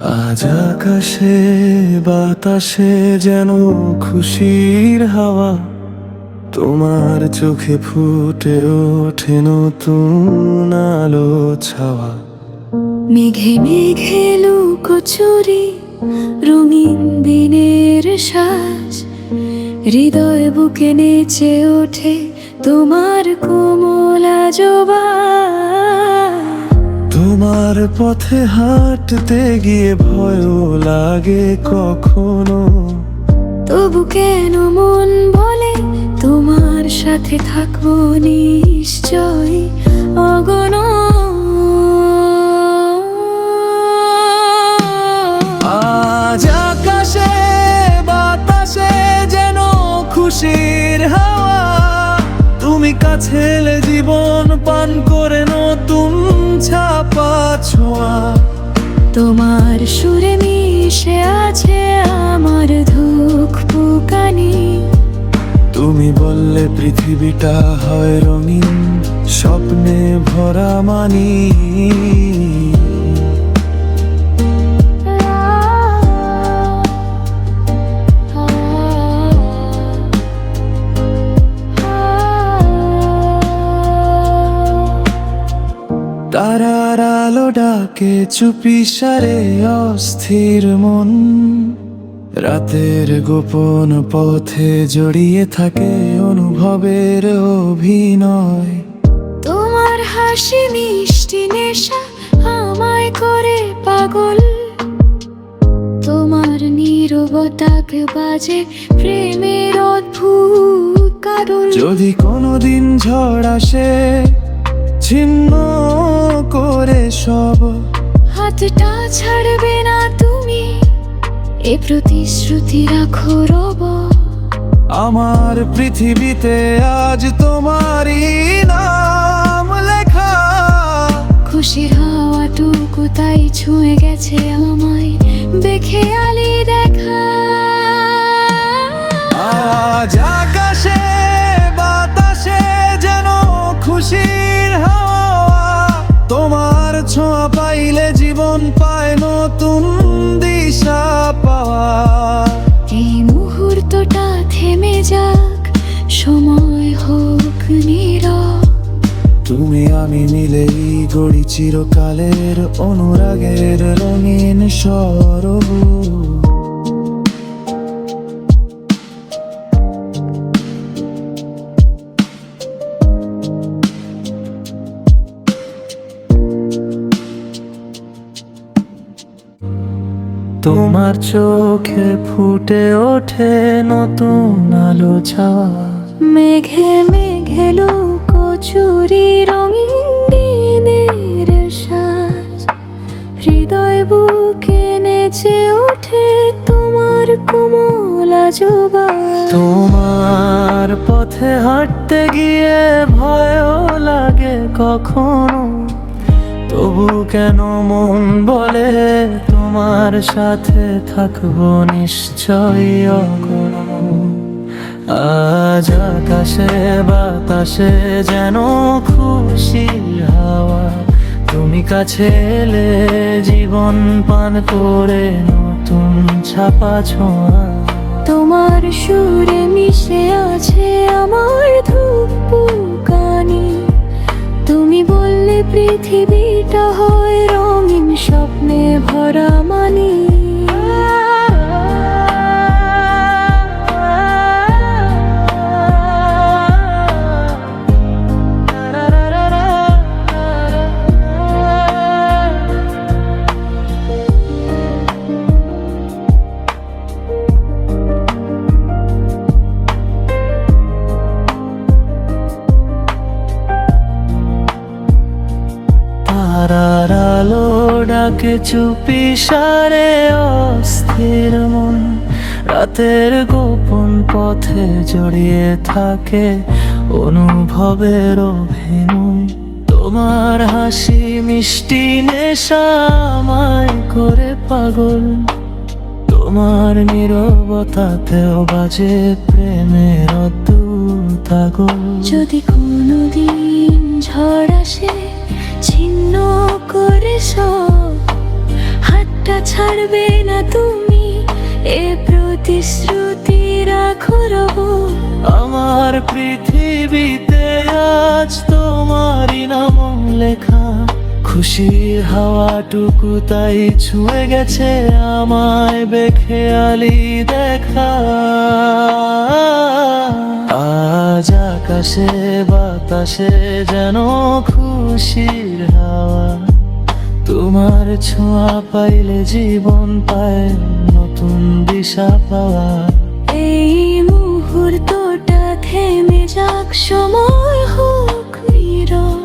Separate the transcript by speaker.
Speaker 1: আকাশে, বাতাসে যেন খুশির হাওয়া। তোমার চোখে ফুটে ওঠে নতুন আলো ছাওয়া।
Speaker 2: মেঘে মেঘে লুকোচুরি, রঙিন দিনের শ্বাস হৃদয় বুকে নেচে ওঠে তোমার কোমলা জবা
Speaker 1: তোমার পথে হাঁটতে গিয়ে ভয় লাগে কখনো।
Speaker 2: তবু কেন মন বলে তোমার সাথে থাকব নিশ্চয় অগণ?
Speaker 1: আজ আকাশে বাতাসে যেন খুশির হাওয়া। তুমি কাছে জীবন পান করে নতুন ছাপা ছোঁয়া।
Speaker 2: তোমার সুরে মিশে আছে আমার ধুক পুকানি
Speaker 1: তুমি বললে পৃথিবীটা হয় রঙিন স্বপ্নে ভরা মানি। তারার আলো ডাকে চুপি সারে অস্থির মন। রাতের গোপন পথে জড়িয়ে থাকে অনুভবের অভিনয়।
Speaker 2: তোমার হাসি মিষ্টি নেশা আমায় করে পাগল। তোমার নীরবতাকে বাজে প্রেমের অদ্ভুত কারণ
Speaker 1: যদি কোনোদিন ঝড় আসে ছিন্ন করে সব।
Speaker 2: হাতটা ছাড়বে না তুমি এ প্রতিশ্রুতি রাখো রব।
Speaker 1: আমার পৃথিবীতে আজ তোমারই নাম
Speaker 2: এই মুহূর্তটা থেমে যাক সময় হোক নীরব।
Speaker 1: তুমি আমি মিলেই গড়ি চিরকালের অনুরাগের রঙিন সরব তোমার চোখে ফুটে ওঠে নতুন আলো ছাওয়া
Speaker 2: মেঘে মেঘে কচুরি রঙিন দিনের সাজ। হৃদয় বুকে নেচে ওঠে তোমার কোমলা জবা
Speaker 1: তোমার পথে হাঁটতে গিয়ে ভয়ও লাগে কখনো। তবু কেন মন বলে তোমার সাথে থাকব নিশ্চয় আজ আকাশে, বাতাসে যেন খুশি হাওয়া। তুমি কাছে এলে জীবন পান করে নতুন ছাপা ছোঁয়া।
Speaker 2: তোমার সুরে মিশে আছে আমার ধূপকানি তুমি বললে পৃথিবীটা হয় রঙিন স্বপ্নে ভরা মানি
Speaker 1: ডাকে চুপি সারে অস্থির মন। রাতের গোপন পথে জড়িয়ে থাকে অনুভবের অভিনয়। তোমার হাসি, মিষ্টি নেশা আমায় করে পাগল। তোমার নীরবতাতেও বাজে প্রেমের অদ্ভুত আগল।
Speaker 2: যদি কোনোদিন ঝড় আসে, ছিন্ন করে সব ছাড়বে না তুমি। এ প্রতিশ্রুতি রাখো রবো
Speaker 3: আমার পৃথিবীতে আজ তোমারই নাম লেখা। খুশির হাওয়াটুকু তাই ছুঁয়ে গেছে আমায় বেখেয়ালি দেখা। আজ আকাশে বাতাসে যেন খুশির হাওয়া। তোমার ছোঁয়া পাইলে জীবন পায় নতুন দিশা পাওয়া।
Speaker 2: এই মুহূর্তটা থেমে যাক, সময় হোক, নীরব।